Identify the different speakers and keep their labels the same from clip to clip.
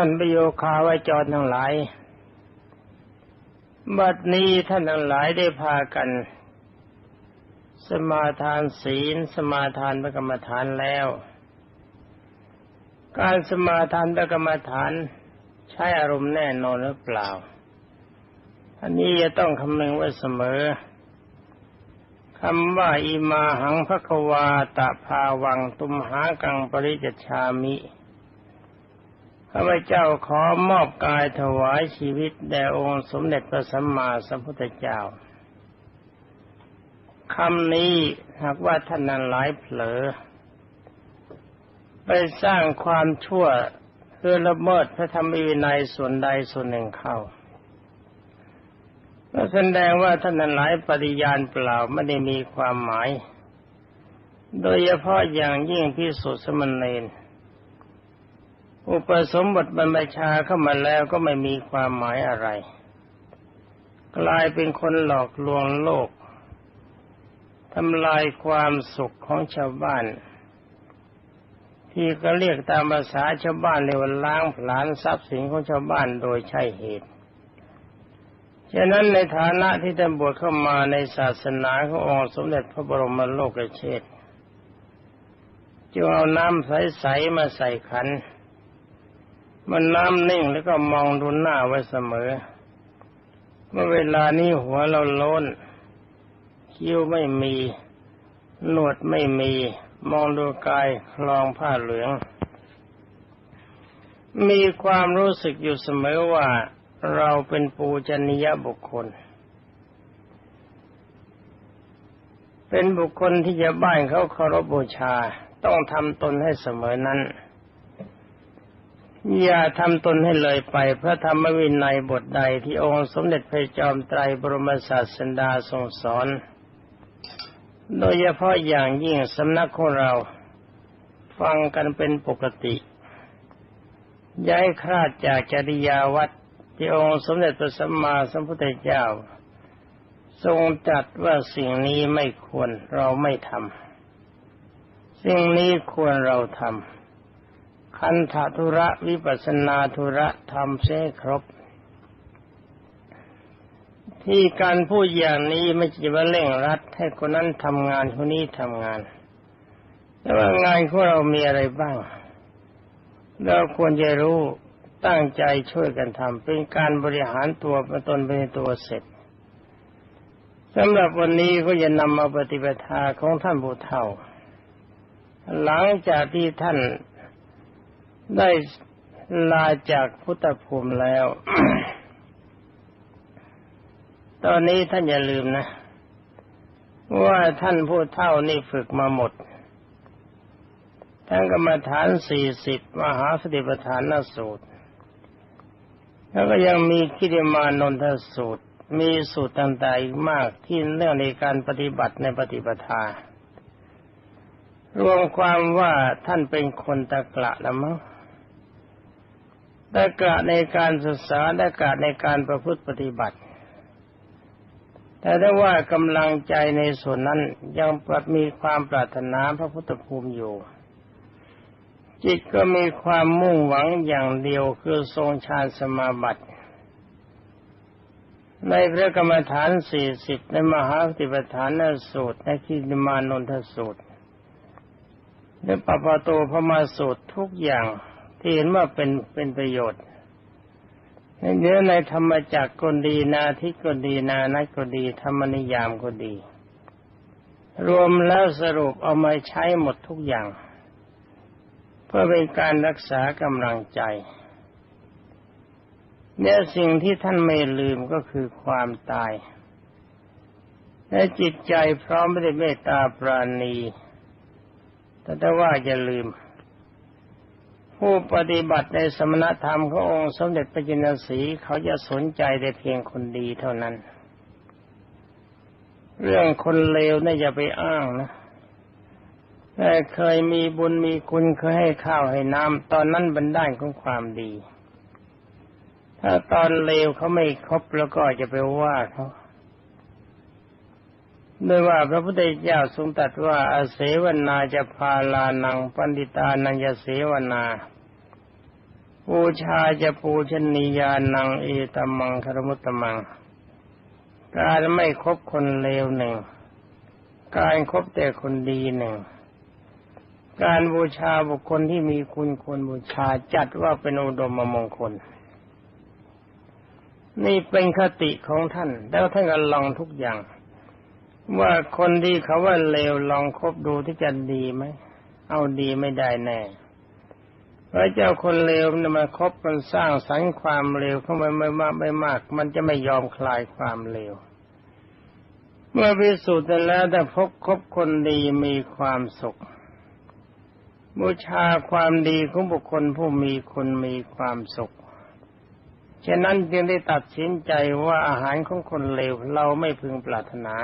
Speaker 1: ท่านประโยคาไว้จรทั้งหลาย บัดนี้ท่านทั้งหลายได้พากัน สมาทานศีล สมาทานพระกรรมฐานแล้ว การสมาทานพระกรรมฐานใช้อารมณ์แน่นอนหรือเปล่า อันนี้จะต้องคำนึงไว้เสมอคำว่าอิมาหังพระควาตะภาวังตุมหากังปริจชามิ ข้าพเจ้าขอมอบกายถวายชีวิตแด่องค์สมเด็จพระสัมมาสัมพุทธเจ้าคำนี้หากว่าท่านนั้นหลายเผลอ ไปสร้างความชั่วเพื่อละเมิดพระธรรมวินัยส่วนใดส่วนหนึ่งเข้าก็แสดงว่าท่านนั้นหลายปฏิญาณเปล่าไม่ได้มีความหมาย โดยเฉพาะอย่างยิ่งพิสุทธิสมณเณร อุปสมบทบรรพชาเข้ามาแล้วก็ไม่มีความหมายอะไร กลายเป็นคนหลอกลวงโลกทำลายความสุขของชาวบ้าน ที่ก็เรียกตามภาษาชาวบ้านเรียกว่าล้างผลาญทรัพย์สินของชาวบ้านโดยใช่เหตุฉะนั้นในฐานะที่ท่านบวชเข้ามาในศาสนาขององค์สมเด็จพระบรมโลกเชษจึงเอาน้ำใสๆมาใส่ขัน มันน้ำนิ่งแล้วก็มองดูหน้าไว้เสมอ เมื่อเวลานี้หัวเราโล้นคิ้วไม่มี หนวดไม่มี มองดูกายคลองผ้าเหลือง มีความรู้สึกอยู่เสมอว่าเราเป็นปูจนียบุคคล เป็นบุคคลที่จะบ้านเขาเคารพบูชา ต้องทำตนให้เสมอนั้น อย่าทำตนให้เลยไปพระธรรมวินัยบทใดที่องค์สมเด็จพระจอมไตรบรมศาสดาทรงสอน โดยเฉพาะอย่างยิ่งสำนักของเรา ฟังกันเป็นปกติ ย้ายคลาดจากจริยาวัดที่องค์สมเด็จพระสัมมาสัมพุทธเจ้า ทรงจัดว่าสิ่งนี้ไม่ควรเราไม่ทำสิ่งนี้ควรเราทำ คันธทุระวิปัสนาธุระทำเสครบ ที่การพูดอย่างนี้ไม่ใช่ว่าเร่งรัด ให้คนนั้นทำงานคนนี้ทำงาน แต่ว่างานของเรามีอะไรบ้าง เราควรจะรู้ตั้งใจช่วยกันทำเป็นการบริหารตัวเป็นตนเป็นตัวเสร็จสำหรับวันนี้ก็จะนำมาปฏิบัติของท่านผู้เฒ่า หลังจากที่ท่าน ได้ลาจากพุทธภูมิแล้ว ตอนนี้ท่านอย่าลืมนะ ว่าท่านผู้เท่านี่ฝึกมาหมด ทั้งกรรมฐานสี่สิบมหาสติปัฏฐานนสูตร แล้วก็ยังมีคิดมานนทสูตร มีสูตรต่างๆอีกมากที่เรื่องในการปฏิบัติในปฏิปทารวมความว่าท่านเป็นคนตะกละละมั้ง ตะกะในการศึกษาตะกะในการประพฤติปฏิบัติ แต่ถ้าว่ากำลังใจในส่วนนั้นยังปรัมีความปรารถนาพระพุทธภูมิอยู่ จิตก็มีความมุ่งหวังอย่างเดียวคือทรงฌานสมาบัติ ในพระกรรมฐานสี่สิบในมหาติปฐานนสูตรในคิดมานนทสูตรในปปโตพมาสูตรทุกอย่าง ที่เห็นว่าเป็นเป็นประโยชน์ในเนื้อในธรรมจักรก็ดีนาทิก็ดีนานัก็ดี ธรรมนิยามก็ดี รวมแล้วสรุปเอามาใช้หมดทุกอย่าง เพื่อเป็นการรักษากำลังใจเนี่ยสิ่งที่ท่านไม่ลืมก็คือความตาย และจิตใจพร้อมไม่ได้เมตตาปราณีแต่ถ้าว่าจะลืม ผู้ปฏิบัติในสมณธรรมขององค์สมเด็จพระจินสีเขาจะสนใจแต่เพียงคนดีเท่านั้น เรื่องคนเลวนี่อย่าไปอ้างนะแต่เคยมีบุญมีคุณเคยให้ข้าวให้น้ำตอนนั้นเป็นด้านของความดี ถ้าตอนเลวเขาไม่ครบแล้วก็จะไปว่าเขา ด้วยว่าพระพุทธเจ้าทรงตรัสว่าอาเสวนาจะพาลานังปันติตานัญญเสวนาผบูชาจะปูชนียานังเอตมังคารมุตตมัง การไม่คบคนเลวหนึ่ง การครบแต่คนดีหนึ่ง การบูชาบุคคลที่มีคุณควรบูชาจัดว่าเป็นอุดมมงคล นี่เป็นคติของท่าน แล้วท่านก็ลองทุกอย่าง ว่าคนที่เขาว่าเลวลองคบดูที่จะดีไหม เอาดีไม่ได้แน่พระเจ้าคนเลวมันมาคบมันสร้างสรรค์ความเลวเข้ามาไม่มากไม่มาก มันจะไม่ยอมคลายความเลว เมื่อพิสูจน์แล้วแต่พบคบคนดีมีความสุข บูชาความดีของบุคคลผู้มีคุณมีความสุข ฉะนั้นจึงได้ตัดสินใจว่าอาหารของคนเลวเราไม่พึงปรารถนา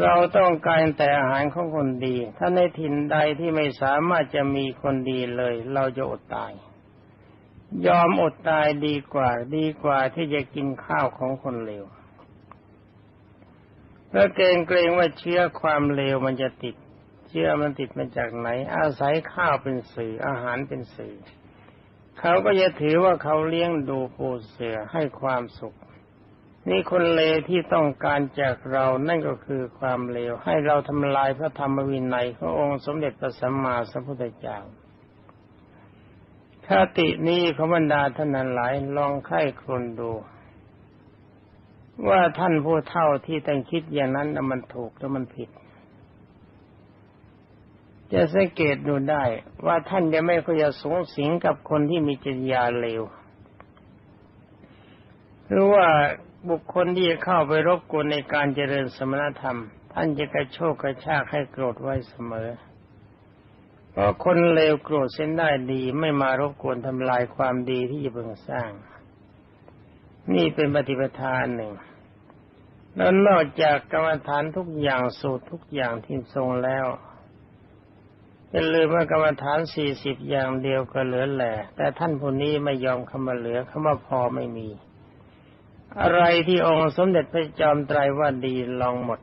Speaker 1: เราต้องการแต่อาหารของคนดี ถ้าในถิ่นใดที่ไม่สามารถจะมีคนดีเลย เราจะอดตาย ยอมอดตายดีกว่า ดีกว่าที่จะกินข้าวของคนเลวเพราะเกรงเกรงว่าเชื้อความเลวมันจะติด เชื้อมันติดมาจากไหน อาศัยข้าวเป็นสื่อ อาหารเป็นสื่อ เขาก็จะถือว่าเขาเลี้ยงดูปูเสือให้ความสุข นี่คนเลวที่ต้องการจากเรานั่นก็คือความเลว ให้เราทำลายพระธรรมวินัยขององค์สมเด็จพระสัมมาสัมพุทธเจ้าคตินี้ขบรรดาท่านนั้นหลายลองไข้ครนดู ว่าท่านผู้เท่าที่แต่งคิดอย่างนั้นมันถูกหรือมันผิด จะสังเกตดูได้ว่าท่านจะไม่ค่อยจะสงสิงกับคนที่มีจริยาเลวหรือว่า บุคคลที่จะเข้าไปรบกวนในการเจริญสมณธรรม ท่านจะกระโชกกระชากให้โกรธไว้เสมอเพราะคนเลวโกรธเส้นได้ดีไม่มารบกวนทำลายความดีที่จะเพิ่งสร้าง นี่เป็นปฏิปทานหนึ่ง แล้วนอกจากกรรมฐานทุกอย่างสูตรทุกอย่างที่ทรงแล้วจะลืมว่ากรรมฐานสี่สิบอย่างเดียวก็เหลือแหละแต่ท่านผู้นี้ไม่ยอมคำมาเหลือคำว่าพอไม่มี อะไรที่องค์สมเด็จพระจอมไตรว่าดีลองหมด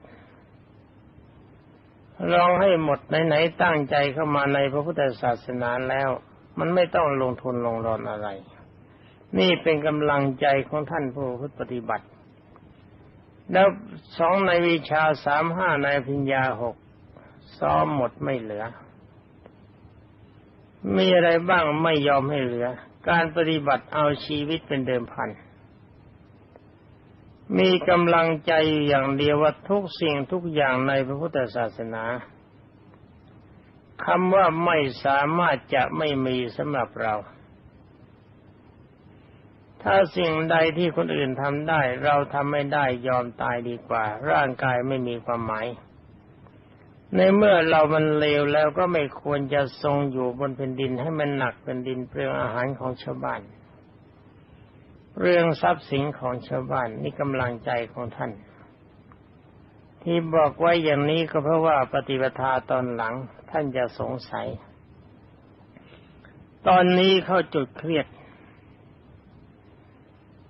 Speaker 1: ลองให้หมดไหนๆตั้งใจเข้ามาในพระพุทธศาสนาแล้ว มันไม่ต้องลงทุนลงรอนอะไร นี่เป็นกำลังใจของท่านผู้พุทธปฏิบัติ แล้วสองในวิชาสามห้าในพิญญาหกซ้อมหมดไม่เหลือ มีอะไรบ้างไม่ยอมให้เหลือ การปฏิบัติเอาชีวิตเป็นเดิมพัน มีกำลังใจอย่างเดียวว่าทุกสิ่งทุกอย่างในพระพุทธศาสนาคำว่าไม่สามารถจะไม่มีสำหรับเรา ถ้าสิ่งใดที่คนอื่นทำได้ เราทำไม่ได้ยอมตายดีกว่า ร่างกายไม่มีความหมาย ในเมื่อเรามันเลวแล้วก็ไม่ควรจะทรงอยู่บนแผ่นดินให้มันหนักเป็นดินเปลืองอาหารของชาวบ้าน เรื่องทรัพย์สินของชาวบ้านนี่กำลังใจของท่าน ที่บอกไว้อย่างนี้ก็เพราะว่าปฏิปทาตอนหลังท่านจะสงสัย ตอนนี้เขาจุดเครียด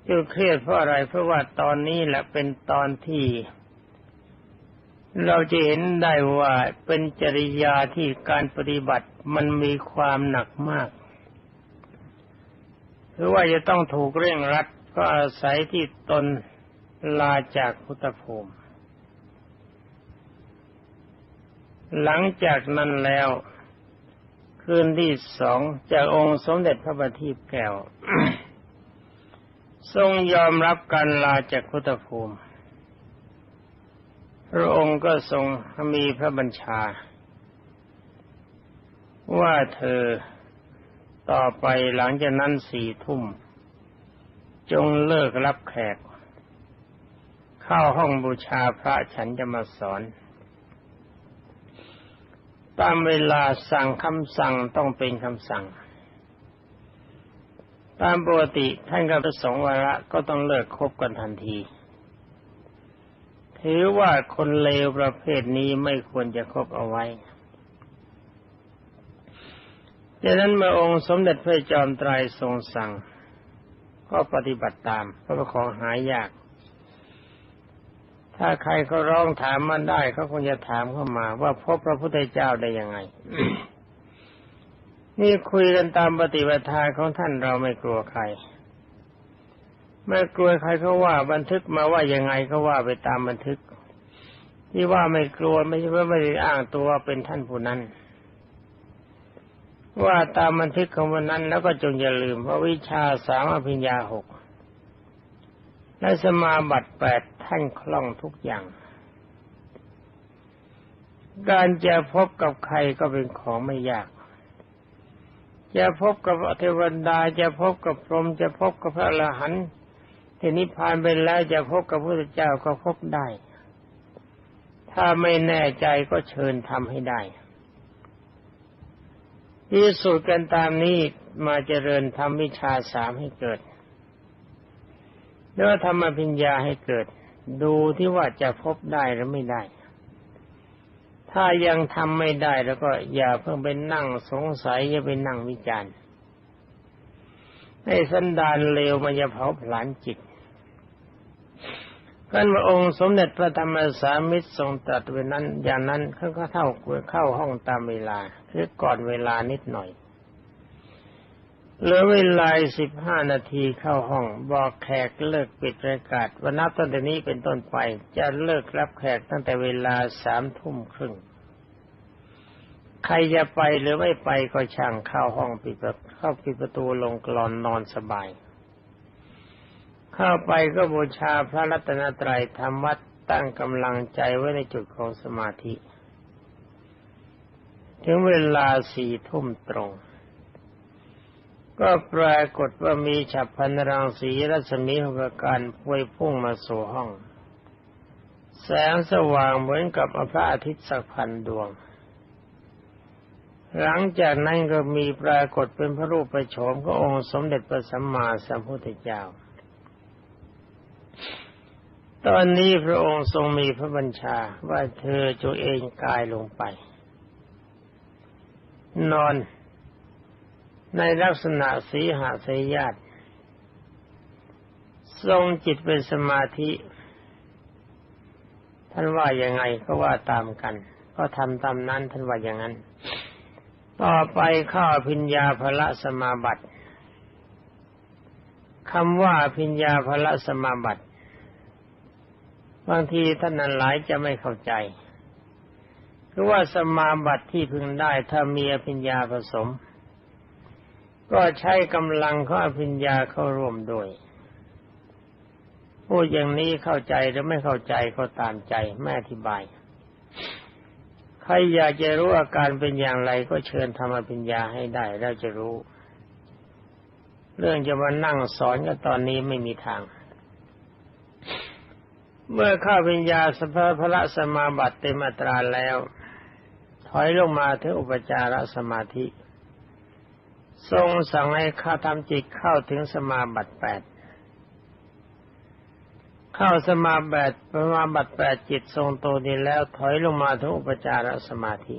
Speaker 1: จุดเครียดเพราะอะไรเพราะว่าตอนนี้แหละเป็นตอนที่ เราจะเห็นได้ว่าเป็นจริยาที่การปฏิบัติมันมีความหนักมาก หรือว่าจะต้องถูกเร่งรัดก็อาศัยที่ตนลาจากพุทธภูมิ หลังจากนั้นแล้ว คืนที่สองจากองค์สมเด็จพระบัณฑิตแก้ว ทรงยอมรับการลาจากพุทธภูมิ พระองค์ก็ทรงมีพระบัญชา ว่าเธอ ต่อไปหลังจากนั้นสี่ทุ่ม จงเลิกรับแขก เข้าห้องบูชาพระฉันจะมาสอน ตามเวลาสั่งคำสั่งต้องเป็นคำสั่ง ตามปกติท่านกับประสงค์วาระก็ต้องเลิกคบกันทันที ถือว่าคนเลวประเภทนี้ไม่ควรจะคบเอาไว้ ดังนั้นเมื่อองค์สมเด็จพระจอมไตรทรงสั่ง ก็ปฏิบัติตามเพราะของหายาก ถ้าใครเขาร้องถามมันได้เขาคงจะถามเข้ามา ว่าพบพระพุทธเจ้าได้ยังไง นี่คุยกันตามปฏิบัติทาของท่านเราไม่กลัวใครไม่กลัวใครเขาว่าบันทึกมาว่ายังไงก็ว่าไปตามบันทึก ที่ว่าไม่กลัวไม่ใช่ว่าไม่ได้อ้างตัวเป็นท่านผู้นั้น ว่าตามบันทึกของวันนั้นแล้วก็จงอย่าลืมว่าวิชาสามอภิญญาหกและสมาบัติแปดท่านคล่องทุกอย่าง การจะพบกับใครก็เป็นของไม่ยาก จะพบกับเทวดาจะพบกับพรหมจะพบกับพระอรหันต์ที่นิพพานไปแล้วจะพบกับพระพุทธเจ้าก็พบได้ ถ้าไม่แน่ใจก็เชิญทำให้ได้ ที่สุดกันตามนี้มาเจริญทำวิชาสามให้เกิด แล้วทำอภิญญาให้เกิด ดูที่ว่าจะพบได้หรือไม่ได้ ถ้ายังทำไม่ได้แล้วก็อย่าเพิ่งไปนั่งสงสัย อย่าไปนั่งวิจารณ์ในสันดานเลวมันจะเผาผลาญจิต กันว่าองค์สมเด็จพระธรรมสามิตรทรงตรัสไว้นั้น อย่างนั้นเขาก็เท่าเข้าห้องตามเวลา คือก่อนเวลานิดหน่อยเหลือเวลาสิบห้านาทีเข้าห้อง บอกแขกเลิกปิดรายการวันนับตั้งแต่นี้เป็นต้นไป จะเลิกรับแขกตั้งแต่เวลาสามทุ่มครึ่ง ใครจะไปหรือไม่ไปก็ช่างเข้าห้องปิดเข้าปิดประตูลงกรอนนอนสบาย เข้าไปก็บูชาพระรัตนตรัยทำวัดตั้งกำลังใจไว้ในจุดของสมาธิ ถึงเวลาสี่ทุ่มตรง ก็ปรากฏว่ามีฉับพันรังสีรัศมีหกการพวยพุ่งมาสู่ห้อง แสงสว่างเหมือนกับพระอาทิตย์สักพันดวง หลังจากนั้นก็มีปรากฏเป็นพระรูปประโฉมขององค์สมเด็จพระสัมมาสัมพุทธเจ้า ตอนนี้พระองค์ทรงมีพระบัญชาว่าเธอจงเองกายลงไป นอน ในลักษณะสีหาสยาตทรงจิตเป็นสมาธิ ท่านว่ายังไงก็ว่าตามกัน ก็ทำตามนั้นท่านว่าอย่างนั้น ต่อไปข้าพิญญาภละสมาบัติคำว่าพิญญาภละสมาบัติ บางทีท่านนั้นหลายจะไม่เข้าใจ คือว่าสมาบัติที่พึงได้ถ้ามีอภิญญาผสม ก็ใช้กำลังขออภิญญาเข้าร่วมด้วยพูดอย่างนี้เข้าใจหรือไม่เข้าใจก็ตามใจแม่อธิบาย ใครอยากจะรู้อาการเป็นอย่างไรก็เชิญทำอภิญญาให้ได้แล้วจะรู้ เรื่องจะมานั่งสอนก็ตอนนี้ไม่มีทาง เมื่อข้าวิญญาสภาพระสมาบัติเต็มตราแล้ว ถอยลงมาถึงอุปจารสมาธิ ทรงสั่งให้ข้าทำจิตเข้าถึงสมาบัติแปดเข้าสมาบัติสมาบัติแปดจิตทรงโตดีแล้วถอยลงมาถึงอุปจารสมาธิ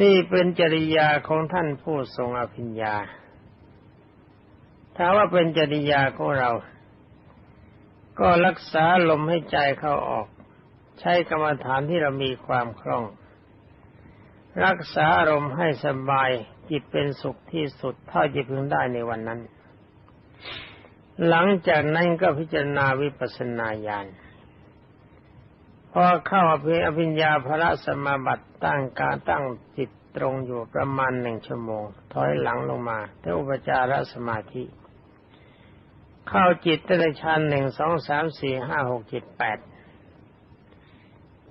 Speaker 1: นี่เป็นจริยาของท่านผู้ทรงอภิญญาถ้าว่าเป็นจริยาของเรา ก็รักษาลมให้ใจเข้าออก ใช้กรรมฐานที่เรามีความคล่อง รักษาอารมณ์ให้สบายจิตเป็นสุขที่สุดเท่าจะพึงได้ในวันนั้น หลังจากนั้นก็พิจารณาวิปัสสนาญาณพอเข้าอภิญญาพระสมาบัติตั้งการตั้งจิตตรงอยู่ประมาณหนึ่งชั่วโมง ถอยหลังลงมาเทอุปจารสมาธิ เข้าจิตแต่ละชั้นหนึ่งสองสามสี่ห้าหกเจ็ดแปด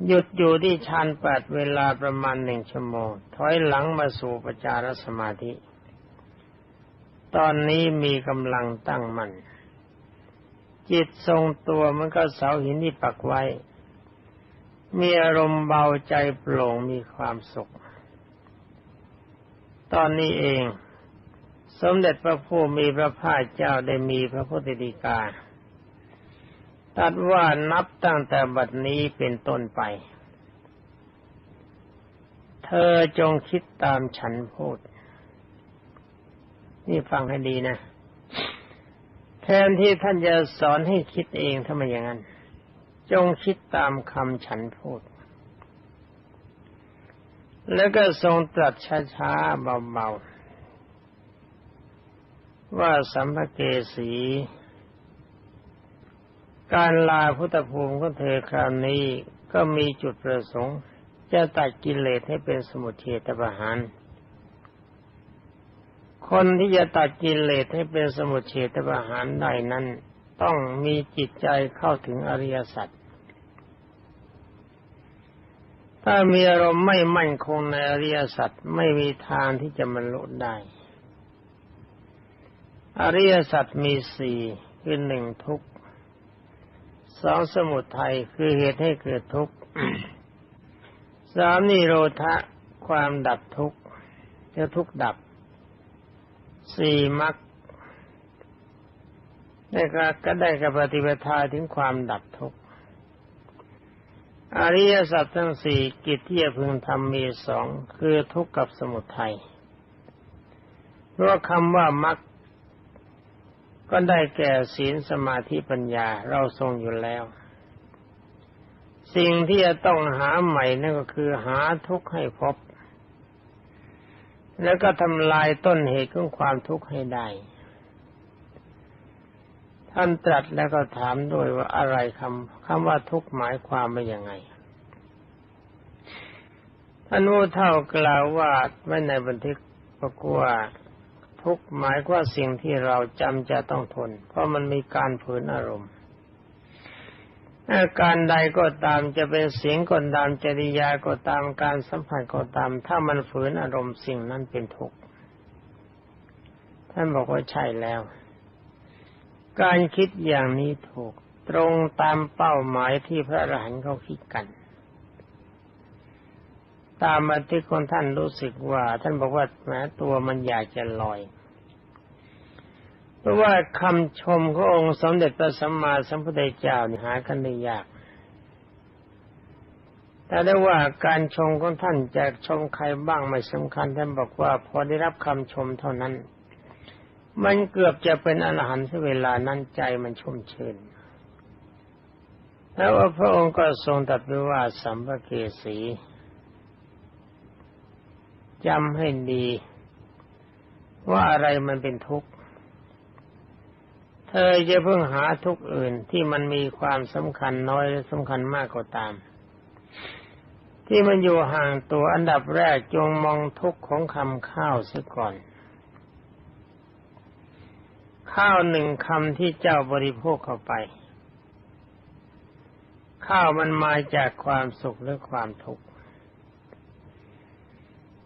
Speaker 1: หยุดอยู่ที่ฌานแปดเวลาประมาณหนึ่งชั่วโมง ถอยหลังมาสู่ปัจจารสมาธิ ตอนนี้มีกำลังตั้งมัน่นจิตทรงตัวมันก็เสาหินที่ปักไว้ มีอารมณ์เบาใจโปร่งมีความสุข ตอนนี้เอง สมเด็จพระผู้มีพระภาคเจ้าได้มีพระพุทธดีกาตัดว่านับตั้งแต่บัดนี้เป็นต้นไป เธอจงคิดตามฉันพูด นี่ฟังให้ดีนะ แทนที่ท่านจะสอนให้คิดเองทำไมอย่างนั้น จงคิดตามคำฉันพูด แล้วก็ทรงตรัสช้าๆเบาๆ ว่าสัมภเกสี การลาพุทธภูมิของเธอคราวนี้ก็มีจุดประสงค์ จะตัดกิเลสให้เป็นสมุทเทตประหารคนที่จะตัดกิเลสให้เป็นสมุทเฉตประหารได้นั้น ต้องมีจิตใจเข้าถึงอริยสัจถ้ามีอารมณ์ไม่มั่นคงในอริยสัจไม่มีทางที่จะบรรลุได้ อริยสัจมีสี่คือหนึ่งทุกสองสมุทัยคือเหตุให้เกิดทุกข์สามนิโรธะความดับทุกข์จะทุกข์ดับสี่มรรคได้ก็ได้กับปฏิปทาถึงความดับทุกข์อริยสัจทั้งสี่กิจที่จะพึงทำมีสองคือทุกข์กับสมุทัยเพราะคำว่ามรรค ก็ได้แก่ศีลสมาธิปัญญาเราทรงอยู่แล้ว สิ่งที่จะต้องหาใหม่นั่นก็คือหาทุกข์ให้พบ แล้วก็ทำลายต้นเหตุของความทุกข์ให้ได้ท่านตรัสแล้วก็ถามด้วยว่าอะไรคำคำว่าทุกข์หมายความว่ายังไงท่านผู้เท่ากล่าวว่าไว้ในบันทึกบอกว่า ทุกข์หมายว่าสิ่งที่เราจำจะต้องทน เพราะมันมีการฝืนอารมณ์อาการใดก็ตามจะเป็นเสียงก็ตามจริยาก็ตามการสัมผัสก็ตาม ถ้ามันฝืนอารมณ์สิ่งนั้นเป็นทุกข์ท่านบอกว่าใช่แล้ว การคิดอย่างนี้ถูก ตรงตามเป้าหมายที่พระอรหันต์เขาคิดกัน ตามบันทึกของท่านรู้สึกว่า ท่านบอกว่าแม้ตัวมันอยากจะลอย เพราะว่าคำชมขององค์สมเด็จพระสัมมาสัมพุทธเจ้าหากันได้ยาก แต่ได้ว่าการชมของท่านจะชมใครบ้างไม่สำคัญ ท่านบอกว่าพอได้รับคำชมเท่านั้น มันเกือบจะเป็นอรหันต์เวลานั้นใจมันชุ่มชื่นแล้วพระองค์ก็ทรงตรัสไว้ว่าสัมภเกสี จำให้ดี ว่าอะไรมันเป็นทุกข์ เธอจะเพิ่งหาทุกข์อื่นที่มันมีความสำคัญน้อยหรือสำคัญมากก็าตาม ที่มันอยู่ห่างตัวอันดับแรกจงมองทุกข์ของคำข้าวซะก่อนข้าวหนึ่งคำที่เจ้าบริโภคเข้าไป ข้าวมันมาจากความสุขหรือความทุกข์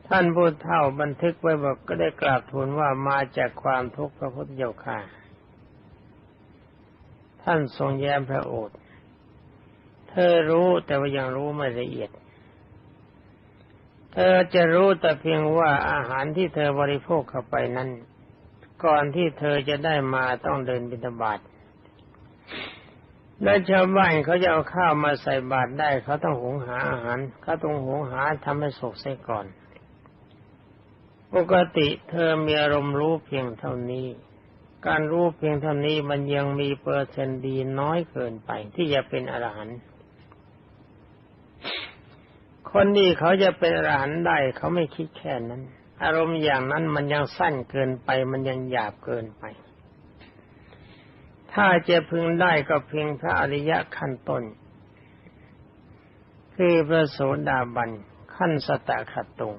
Speaker 1: ท่านพูดเท่าบันทึกไว้บอกก็ได้กราบทูลว่ามาจากความทุกข์พระพุทธเจ้าค่ะ ท่านทรงแย้มพระโอษฐ์เธอรู้แต่ว่ายังรู้ไม่ละเอียด เธอจะรู้แต่เพียงว่าอาหารที่เธอบริโภคเข้าไปนั้น ก่อนที่เธอจะได้มาต้องเดินบิณฑบาตและชาวบ้านเขาจะเอาข้าวมาใส่บาตรได้ เขาต้องหงหาอาหารเขาต้องหงหาทำให้สุกเสียก่อน ปกติเธอมีอารมณ์รู้เพียงเท่านี้ การรู้เพียงเท่านี้มันยังมีเปอร์เซนต์ดีน้อยเกินไป ที่จะเป็นอรหันต์คนนี้เขาจะเป็นอรหันต์ได้เขาไม่คิดแค่นั้น อารมณ์อย่างนั้นมันยังสั้นเกินไป มันยังหยาบเกินไป ถ้าจะพึงได้ก็เพียงพระอริยะขั้นต้น คือพระโสดาบันขั้นสตะขัดตรง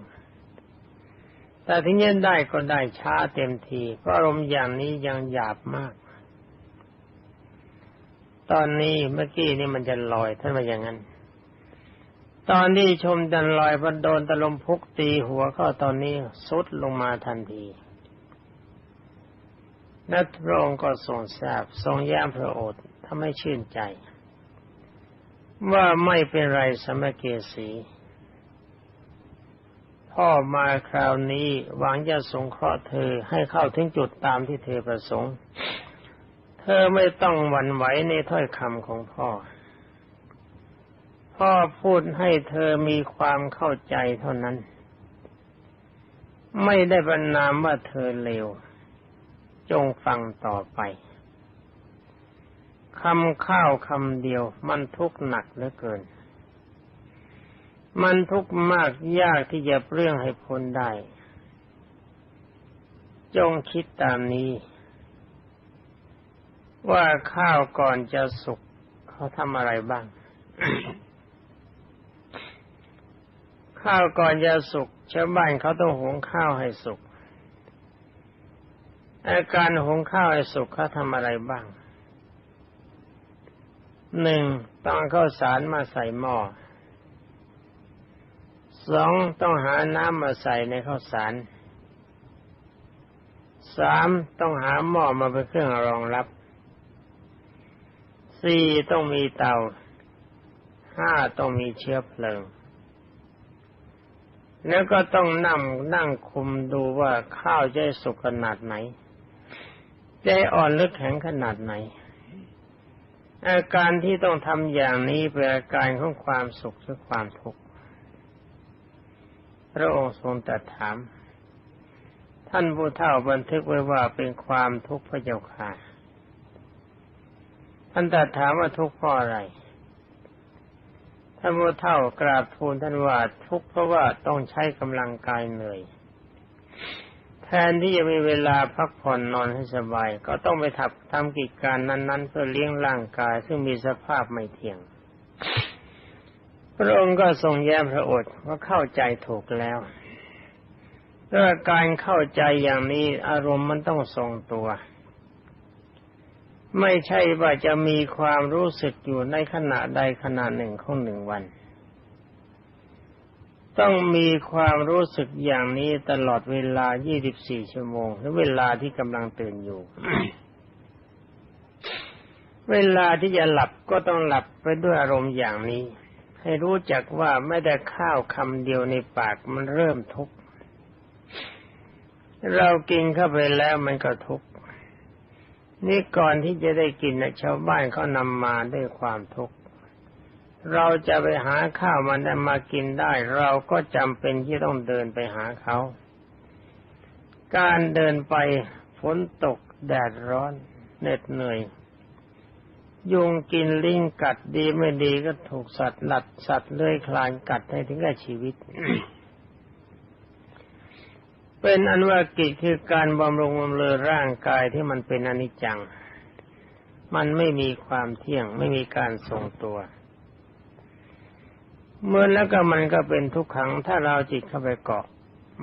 Speaker 1: แต่ที่นี้ได้ก็ได้ช้าเต็มทีเพราะอารมณ์อย่างนี้ยังหยาบมาก ตอนนี้เมื่อกี้นี่มันจะลอยท่านว่าอย่างนั้น ตอนที่ชมดันลอยพอโดนตะลมพุกตีหัวเข้าตอนนี้สุดลงมาทันทีนัทพระองค์ก็ทรงทราบทรงย่มพระโอษฐ์ทำให้ชื่นใจ ว่าไม่เป็นไรสมเกสี พ่อมาคราวนี้หวังจะสงเคราะห์เธอให้เข้าถึงจุดตามที่เธอประสงค์ เธอไม่ต้องหวั่นไหวในถ้อยคำของพ่อ พ่อพูดให้เธอมีความเข้าใจเท่านั้น ไม่ได้บรรนามว่าเธอเลว จงฟังต่อไปคำข้าวคำเดียวมันทุกข์หนักเหลือเกิน มันทุกข์มากยากที่จะเปลื้องให้พ้นได้ จงคิดตามนี้ ว่าข้าวก่อนจะสุกเขาทำอะไรบ้าง ข้าวก่อนจะสุกชาวบ้านเขาต้องหุงข้าวให้สุกอาการหุงข้าวให้สุกเขาทำอะไรบ้างหนึ่งต้องข้าวสารมาใส่หม้อ สองต้องหาน้ำมาใส่ในข้าวสารสามต้องหาหม้อมาเป็นเครื่องรองรับสี่ต้องมีเตาห้าต้องมีเชื้อเพลิง แล้วก็ต้องนั่งนั่งคุมดูว่าข้าวจะสุกขนาดไหนจะอ่อนหรือแข็งขนาดไหน อาการที่ต้องทำอย่างนี้เป็นอาการของความสุขหรือความทุกข์ พระองค์ทรงตรัสถาม ท่านผู้เฒ่าบันทึกไว้ว่าเป็นความทุกข์พระเจ้าค่ะ ท่านตรัสถามว่าทุกข์เพราะอะไร ท่านผู้เฒ่ากราบทูลท่านว่าทุกข์เพราะว่าต้องใช้กำลังกายเหนื่อย แทนที่จะมีเวลาพักผ่อนนอนให้สบาย ก็ต้องไปทับทำกิจการนั้น ๆ เพื่อเลี้ยงร่างกายซึ่งมีสภาพไม่เที่ยง พระองค์ก็ทรงแย้มพระโอษฐ์ว่าเข้าใจถูกแล้วด้วยการเข้าใจอย่างนี้อารมณ์มันต้องทรงตัว ไม่ใช่ว่าจะมีความรู้สึกอยู่ในขณะใดขณะหนึ่งของหนึ่งวัน ต้องมีความรู้สึกอย่างนี้ตลอดเวลา 24 ชั่วโมงหรือเวลาที่กำลังตื่นอยู่ เวลาที่จะหลับก็ต้องหลับไปด้วยอารมณ์อย่างนี้ ให้รู้จักว่าไม่ได้ข้าวคำเดียวในปากมันเริ่มทุกข์เรากินเข้าไปแล้วมันก็ทุกข์นี่ก่อนที่จะได้กินนะชาวบ้านเขานำมาด้วยความทุกข์เราจะไปหาข้าวมันได้มากินได้ เราก็จำเป็นที่ต้องเดินไปหาเขา การเดินไปฝนตกแดดร้อนเหน็ดเหนื่อย ยุงกินลิงกัดดีไม่ดีก็ถูกสัตว์หลัดสัตว์เลื้อยคลานกัดให้ถึงแก่ชีวิต เป็นอันว่ากิจคือการบำรุงบำเรอร่างกายที่มันเป็นอนิจจัง มันไม่มีความเที่ยงไม่มีการทรงตัวเมื่อแล้วก็มันก็เป็นทุกขังถ้าเราจิตเข้าไปเกาะ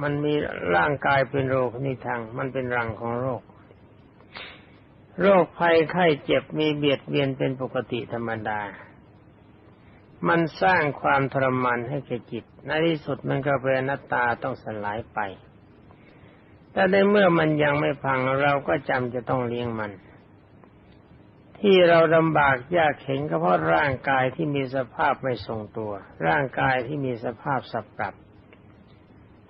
Speaker 1: มันมีร่างกายเป็นโรคนิทังมันเป็นรังของโรค โรคภัยไข้เจ็บมีเบียดเบียนเป็นปกติธรรมดา มันสร้างความทรมานให้แก่จิต ในที่สุดมันก็เป็นนัตตาต้องสลายไป แต่ในเมื่อมันยังไม่พังเราก็จำจะต้องเลี้ยงมัน ที่เราลำบากยากเข็นก็เพราะร่างกายที่มีสภาพไม่ทรงตัว ร่างกายที่มีสภาพสับปรับ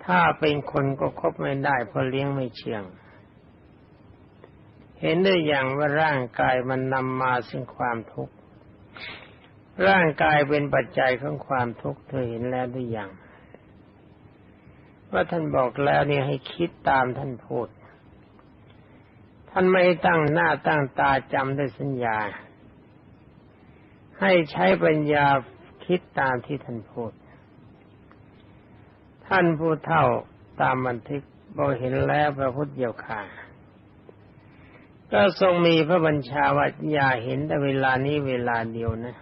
Speaker 1: ถ้าเป็นคนก็คบไม่ได้เพราะเลี้ยงไม่เชื่อง เห็นได้อย่างว่าร่างกายมันนำมาซึ่งความทุกข์ร่างกายเป็นปัจจัยของความทุกข์เธอเห็นแล้วได้อย่างว่าท่านบอกแล้วนี่ให้คิดตามท่านพูด ท่านไม่ตั้งหน้าตั้งตาจำได้สัญญา ให้ใช้ปัญญาคิดตามที่ท่านพูด ท่านผู้เท่าตามบันทึกบอกเห็นแล้วพระพุทธเจ้าค่ะ ก็ทรงมีพระบัญชาว่าอย่าเห็นแต่เวลานี้เวลาเดียวนะ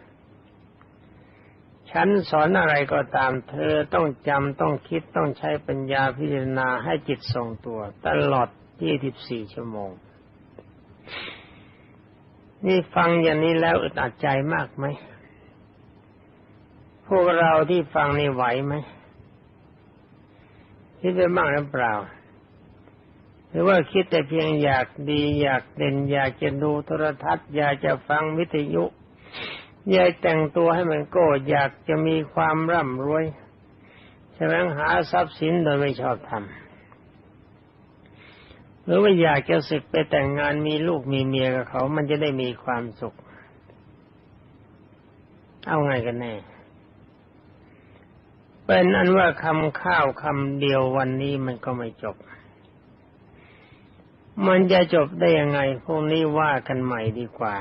Speaker 1: ฉันสอนอะไรก็ตามเธอต้องจำต้องคิดต้องใช้ปัญญาพิจารณาให้จิตทรงตัว ตลอด 24 ชั่วโมง นี่ฟังอย่างนี้แล้วอึดอัดใจมากไหม พวกเราที่ฟังนี่ไหวไหมคิดไปบ้างหรือเปล่า หรือว่าคิดแต่เพียงอยากดีอยากเด่น อยากจะดูโทรทัศน์ อยากจะฟังวิทยุ อยากแต่งตัวให้มันโก้อยากจะมีความร่ำรวยแสวงหาทรัพย์สินโดยไม่ชอบทำหรือว่าอยากจะศึกไปแต่งงานมีลูกมีเมียกับเขา มันจะได้มีความสุข เอาไงกันแน่เป็นอันว่าคำข้าวคำเดียววันนี้มันก็ไม่จบ มันจะจบได้ยังไงพวกนี้ว่ากันใหม่ดีกว่า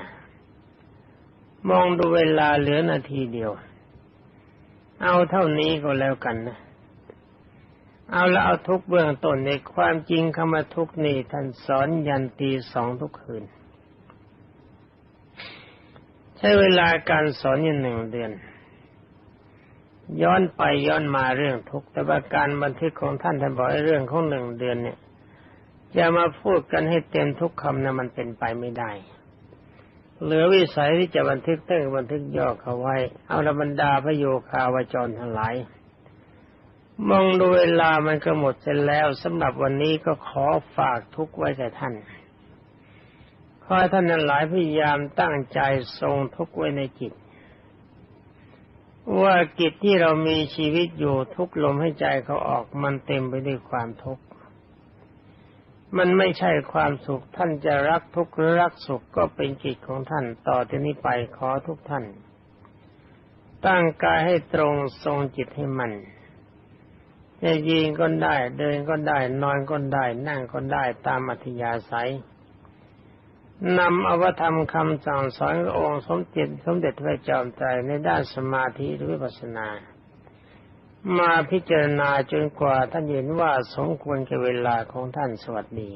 Speaker 1: มองดูเวลาเหลือนาทีเดียว เอาเท่านี้ก็แล้วกันนะ เอาละเอาทุกเบื้องต้นในความจริงคำว่าทุกนี่ท่านสอนยันตีสองทุกคืน ใช้เวลาการสอนอยู่หนึ่งเดือนย้อนไปย้อนมาเรื่องทุกแต่ว่าการบันทึกของท่านท่านบอกเรื่องของหนึ่งเดือนเนี่ย จะมาพูดกันให้เต็มทุกคำนะมันเป็นไปไม่ได้ เหลือวิสัยที่จะบันทึกเต้งบันทึกย่อเขาไว้ เอาละบรรดาพระโยคาวจรทั้งหลาย มองดูเวลามันก็หมดเสร็จแล้วสำหรับวันนี้ก็ขอฝากทุกไว้แก่ท่าน ขอท่านนั้นหลายพยายามตั้งใจทรงทุกไว้ในจิต ว่ากิจที่เรามีชีวิตอยู่ทุกลมให้ใจเขาออกมันเต็มไปด้วยความทุกข์ มันไม่ใช่ความสุขท่านจะรักทุกข์หรือรักสุขก็เป็นกิจของท่านต่อที่นี้ไปขอทุกท่าน ตั้งกายให้ตรงทรงจิตให้มันจะยืนก็ได้ เดินก็ได้ นอนก็ได้ นั่งก็ได้ตามอัธยาศัยนำอวธรรมคำสั่งสอนขององค์สมเด็จสมเด็จพระจอมไตรในด้านสมาธิหรือวิปัสสนา มาพิจารณาจนกว่าท่านเห็นว่าสมควรแก่เวลาของท่านสวัสดี